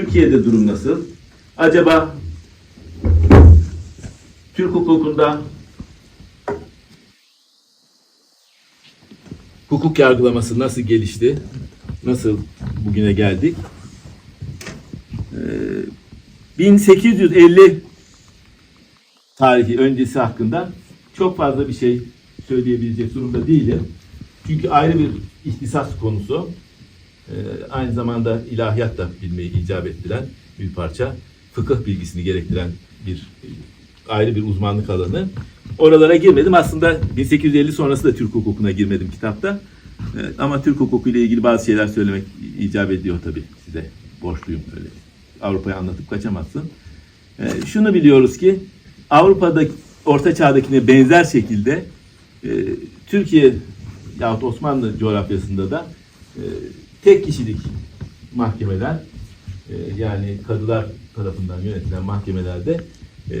Türkiye'de durum nasıl? Acaba Türk hukukunda hukuk yargılaması nasıl gelişti? Nasıl bugüne geldik? Ee, 1850 tarihi öncesi hakkında çok fazla bir şey söyleyebilecek durumda değilim. Çünkü ayrı bir ihtisas konusu. Ee, aynı zamanda ilahiyat da bilmeyi icap ettiren bir parça. Fıkıh bilgisini gerektiren bir e, ayrı bir uzmanlık alanı. Oralara girmedim. Aslında 1850 sonrası da Türk hukukuna girmedim kitapta. Ee, ama Türk hukuku ile ilgili bazı şeyler söylemek icap ediyor tabii size. Borçluyum öyle. Avrupa'yı anlatıp kaçamazsın. Ee, şunu biliyoruz ki Avrupa'da Orta Çağ'dakine benzer şekilde e, Türkiye yahut Osmanlı coğrafyasında da e, tek kişilik mahkemeler e, yani kadılar tarafından yönetilen mahkemelerde e,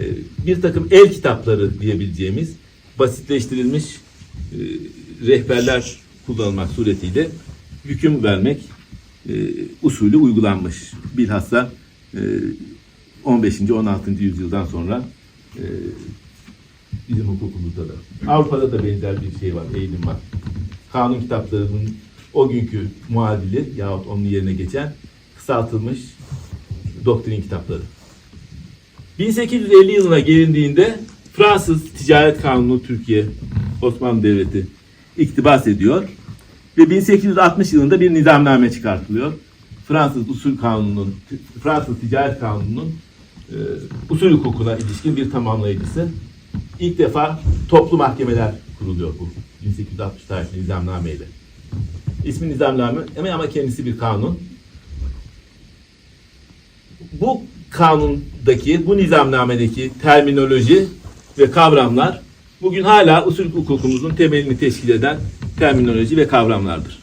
bir takım el kitapları diyebileceğimiz basitleştirilmiş e, rehberler kullanılmak suretiyle hüküm vermek usulü uygulanmış. Bilhassa e, 15. 16. yüzyıldan sonra bizim hukukumuzda da. Avrupa'da da benzer bir şey var, eğilim var. Kanun kitaplarının o günkü muadili yahut onun yerine geçen kısaltılmış doktrin kitapları. 1850 yılına gelindiğinde Fransız Ticaret Kanunu Türkiye Osmanlı Devleti iktibas ediyor ve 1860 yılında bir nizamname çıkartılıyor. Fransız usul kanununun, Fransız ticaret kanununun e, usul hukukuna ilişkin bir tamamlayıcısı. İlk defa toplu mahkemeler kuruluyor bu 1860 tarihli nizamnameyle. İsmi nizamname ama kendisi bir kanun. Bu kanundaki, bu nizamnamedeki terminoloji ve kavramlar bugün hala usul hukukumuzun temelini teşkil eden terminoloji ve kavramlardır.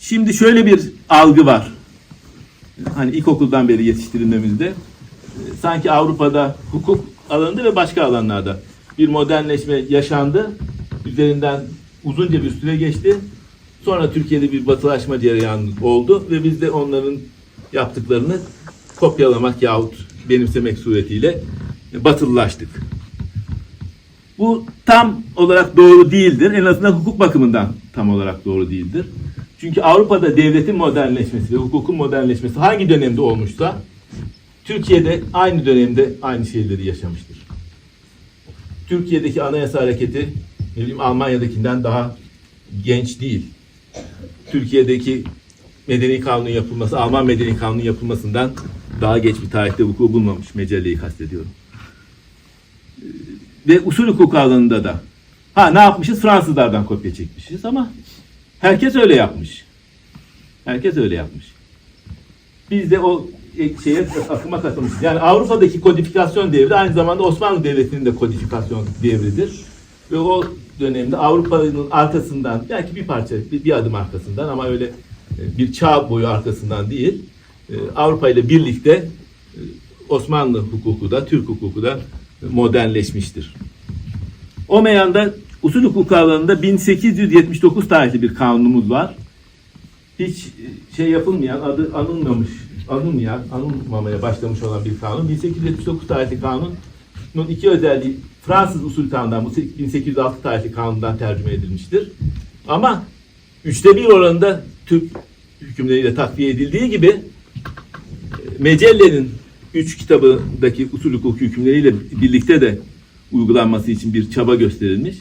Şimdi şöyle bir algı var. Hani ilkokuldan beri yetiştirilmemizde e, sanki Avrupa'da hukuk alanında ve başka alanlarda bir modernleşme yaşandı. Üzerinden uzunca bir süre geçti. Sonra Türkiye'de bir batılaşma cereyanı oldu ve biz de onların yaptıklarını kopyalamak yahut benimsemek suretiyle batılılaştık. Bu tam olarak doğru değildir. En azından hukuk bakımından tam olarak doğru değildir. Çünkü Avrupa'da devletin modernleşmesi ve hukukun modernleşmesi hangi dönemde olmuşsa Türkiye'de aynı dönemde aynı şeyleri yaşamıştır. Türkiye'deki anayasa hareketi ne bileyim Almanya'dakinden daha genç değil. Türkiye'deki medeni kanun yapılması, Alman medeni kanun yapılmasından daha geç bir tarihte vuku bulmamış. Mecelleyi kastediyorum. Ve usul hukuku alanında da ha ne yapmışız? Fransızlardan kopya çekmişiz ama herkes öyle yapmış. Herkes öyle yapmış. Biz de o e, şeye akıma katılmışız. Yani Avrupa'daki kodifikasyon devri aynı zamanda Osmanlı Devleti'nin de kodifikasyon devridir. Ve o dönemde Avrupa'nın arkasından belki bir parça, bir, bir adım arkasından ama öyle e, bir çağ boyu arkasından değil, e, Avrupa ile birlikte e, Osmanlı hukuku da, Türk hukuku da modernleşmiştir. O meyanda usul hukuku alanında 1879 tarihli bir kanunumuz var. Hiç şey yapılmayan, adı anılmamış, anılmayan, anılmamaya başlamış olan bir kanun. 1879 tarihli kanunun iki özelliği Fransız usul kanundan, bu 1806 tarihli kanundan tercüme edilmiştir. Ama üçte bir oranında Türk hükümleriyle takviye edildiği gibi e, Mecelle'nin üç kitabındaki usul hukuku hükümleriyle birlikte de uygulanması için bir çaba gösterilmiş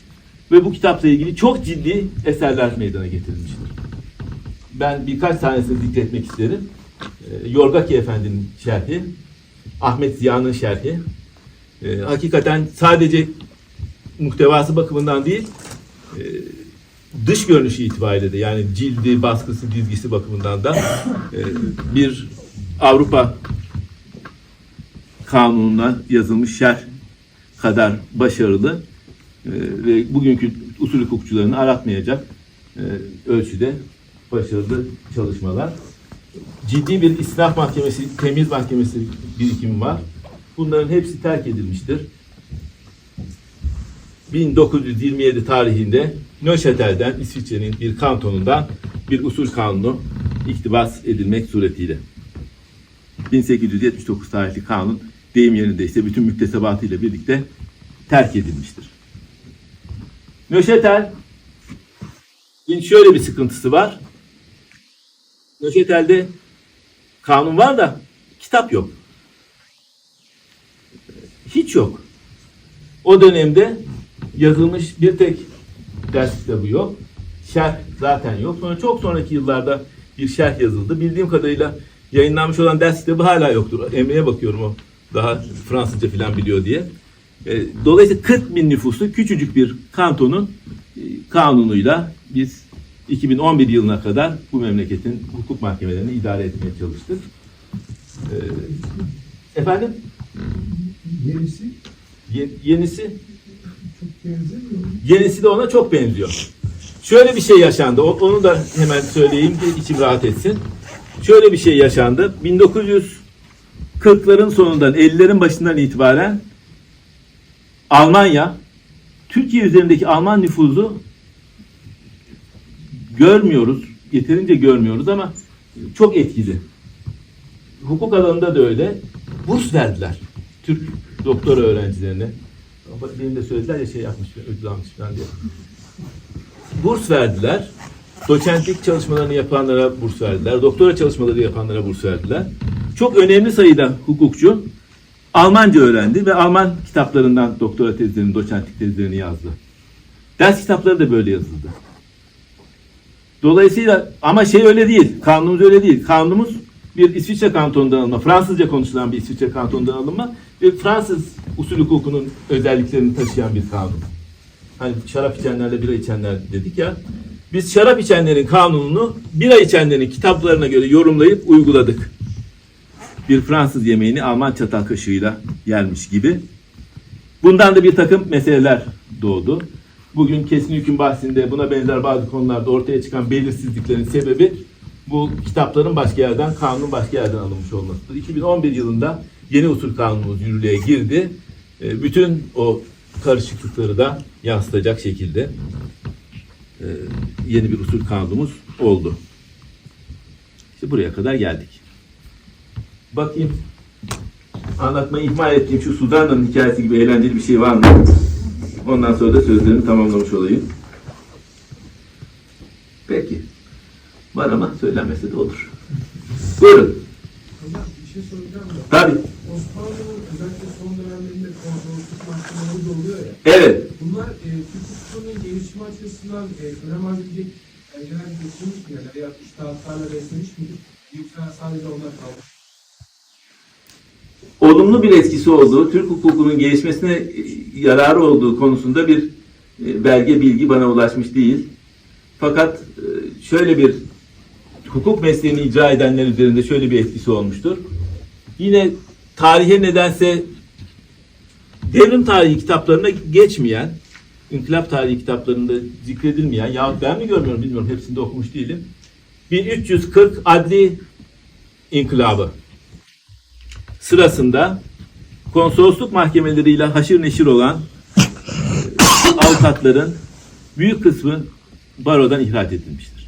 ve bu kitapla ilgili çok ciddi eserler meydana getirilmiştir. Ben birkaç tanesini zikretmek isterim. E, Yorgaki Efendi'nin şerhi, Ahmet Ziya'nın şerhi. E, hakikaten sadece muhtevası bakımından değil, e, dış görünüşü itibariyle de yani cildi, baskısı, dizgisi bakımından da e, bir Avrupa kanununa yazılmış şerh kadar başarılı e, ve bugünkü usul hukukçularını aratmayacak e, ölçüde başarılı çalışmalar. Ciddi bir İslah Mahkemesi, Temiz Mahkemesi birikimi var. Bunların hepsi terk edilmiştir. 1927 tarihinde Neuchâtel'den, İsviçre'nin bir kantonundan bir usul kanunu iktibas edilmek suretiyle. 1879 tarihli kanun deyim yerinde ise bütün müktesebatıyla birlikte terk edilmiştir. Nöşetel şöyle bir sıkıntısı var. Nöşetel'de kanun var da kitap yok. Hiç yok. O dönemde yazılmış bir tek ders kitabı yok. Şerh zaten yok. Sonra çok sonraki yıllarda bir şerh yazıldı. Bildiğim kadarıyla yayınlanmış olan ders kitabı hala yoktur. Emre'ye bakıyorum o daha Fransızca falan biliyor diye. E, Dolayısıyla 40 bin nüfuslu küçücük bir kantonun e, kanunuyla biz 2011 yılına kadar bu memleketin hukuk mahkemelerini idare etmeye çalıştık. E, Efendim? Gerisi Ye- yenisi? çok benzemiyor. Yenisi de ona çok benziyor. Şöyle bir şey yaşandı. Onu da hemen söyleyeyim ki içim rahat etsin. Şöyle bir şey yaşandı. 1940'ların sonundan 50'lerin başından itibaren Almanya Türkiye üzerindeki Alman nüfuzu görmüyoruz. Yeterince görmüyoruz ama çok etkili. Hukuk alanında da öyle. Burs verdiler. Türk doktor öğrencilerine. Benim de söylediler ya şey yapmış, ödül almış falan diye. Burs verdiler. Doçentlik çalışmalarını yapanlara burs verdiler. Doktora çalışmaları yapanlara burs verdiler. Çok önemli sayıda hukukçu Almanca öğrendi ve Alman kitaplarından doktora tezlerini, doçentlik tezlerini yazdı. Ders kitapları da böyle yazıldı. Dolayısıyla ama şey öyle değil. Kanunumuz öyle değil. Kanunumuz bir İsviçre kantonundan alınma, Fransızca konuşulan bir İsviçre kantonundan alınma ve Fransız usul hukukunun özelliklerini taşıyan bir kanun. Hani şarap içenlerle bira içenler dedik ya. Biz şarap içenlerin kanununu bira içenlerin kitaplarına göre yorumlayıp uyguladık. Bir Fransız yemeğini Alman çatal kaşığıyla yermiş gibi. Bundan da bir takım meseleler doğdu. Bugün kesin hüküm bahsinde buna benzer bazı konularda ortaya çıkan belirsizliklerin sebebi bu kitapların başka yerden, kanunun başka yerden alınmış olmasıdır. 2011 yılında yeni usul kanunumuz yürürlüğe girdi. E, Bütün o karışıklıkları da yansıtacak şekilde e, yeni bir usul kanunumuz oldu. İşte buraya kadar geldik. Bakayım anlatmayı ihmal ettiğim şu Sudan'ın hikayesi gibi eğlenceli bir şey var mı? Ondan sonra da sözlerimi tamamlamış olayım. Peki. Var ama söylenmese de olur. Buyurun. Hocam bir şey soracağım da. Tabii. Osmanlı'nın özellikle son dönemlerinde konsolosluk mahkemeleri de oluyor ya. Evet. Bunlar e, Türk hukukunun gelişimi açısından e, önem arz edecek pencereler geçirmiş mi? Yani veya iştahatlarla beslemiş midir? Yoksa sadece onlar kalmış. olumlu bir etkisi olduğu, Türk hukukunun gelişmesine e, yararı olduğu konusunda bir e, belge bilgi bana ulaşmış değil. Fakat e, şöyle bir hukuk mesleğini icra edenler üzerinde şöyle bir etkisi olmuştur. Yine tarihe nedense devrim tarihi kitaplarına geçmeyen, inkılap tarihi kitaplarında zikredilmeyen, ya ben mi görmüyorum bilmiyorum hepsinde okumuş değilim. 1340 adli inkılabı sırasında konsolosluk mahkemeleriyle haşır neşir olan avukatların büyük kısmı barodan ihraç edilmiştir.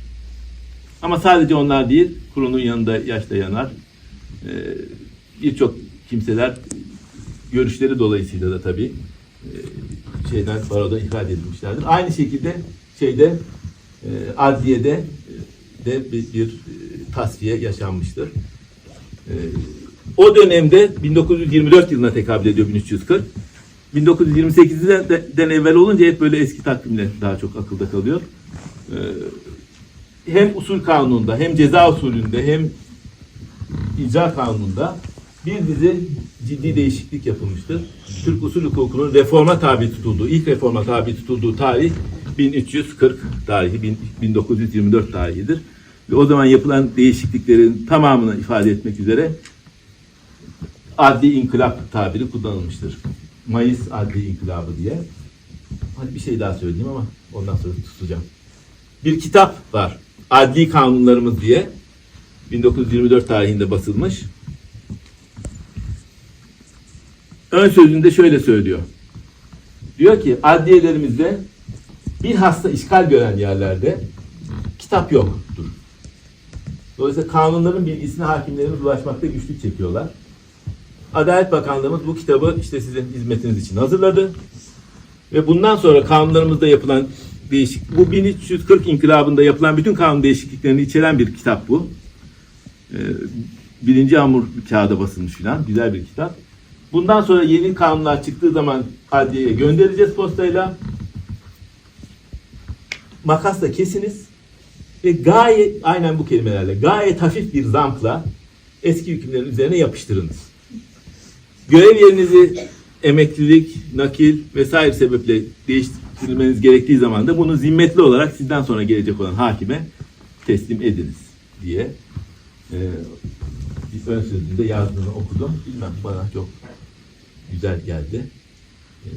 Ama sadece onlar değil, kurunun yanında yaşta yanar. e, Birçok kimseler görüşleri dolayısıyla da tabii e, şeyden barodan ihraç edilmişlerdir. Aynı şekilde şeyde e, adliyede e, de bir, bir e, tasfiye yaşanmıştır. O dönemde 1924 yılına tekabül ediyor 1340. 1928'den evvel olunca hep böyle eski takvimle daha çok akılda kalıyor. Ee, hem usul kanununda hem ceza usulünde hem icra kanununda bir dizi ciddi değişiklik yapılmıştır. Türk usul hukukunun reforma tabi tutulduğu, ilk reforma tabi tutulduğu tarih 1340 tarihi, bin- 1924 tarihidir. Ve o zaman yapılan değişikliklerin tamamını ifade etmek üzere adli inkılap tabiri kullanılmıştır. Mayıs adli inkılabı diye. Hadi bir şey daha söyleyeyim ama ondan sonra tutacağım. Bir kitap var. Adli kanunlarımız diye. 1924 tarihinde basılmış. Ön sözünde şöyle söylüyor. Diyor ki adliyelerimizde bir hasta işgal gören yerlerde kitap yoktur. Dolayısıyla kanunların bilgisine hakimlerimiz ulaşmakta güçlük çekiyorlar. Adalet Bakanlığımız bu kitabı işte sizin hizmetiniz için hazırladı. Ve bundan sonra kanunlarımızda yapılan değişik, bu 1340 inkılabında yapılan bütün kanun değişikliklerini içeren bir kitap bu. Ee, birinci hamur kağıda basılmış filan. Güzel bir kitap. Bundan sonra yeni kanunlar çıktığı zaman adliyeye göndereceğiz postayla. Makasla kesiniz. Ve gayet, aynen bu kelimelerle, gayet hafif bir zampla eski hükümlerin üzerine yapıştırınız. Görev yerinizi emeklilik, nakil vesaire sebeple değiştirilmeniz gerektiği zaman da bunu zimmetli olarak sizden sonra gelecek olan hakime teslim ediniz diye e, bir ön sözünde yazdığını okudum. Bilmem bana çok güzel geldi. E,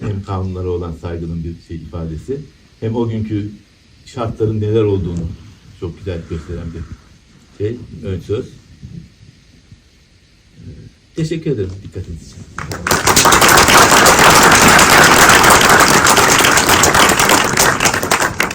hem kanunlara olan saygının bir şey ifadesi hem o günkü şartların neler olduğunu çok güzel gösteren bir şey, ön söz. E, teşekkür ederim dikkatiniz için.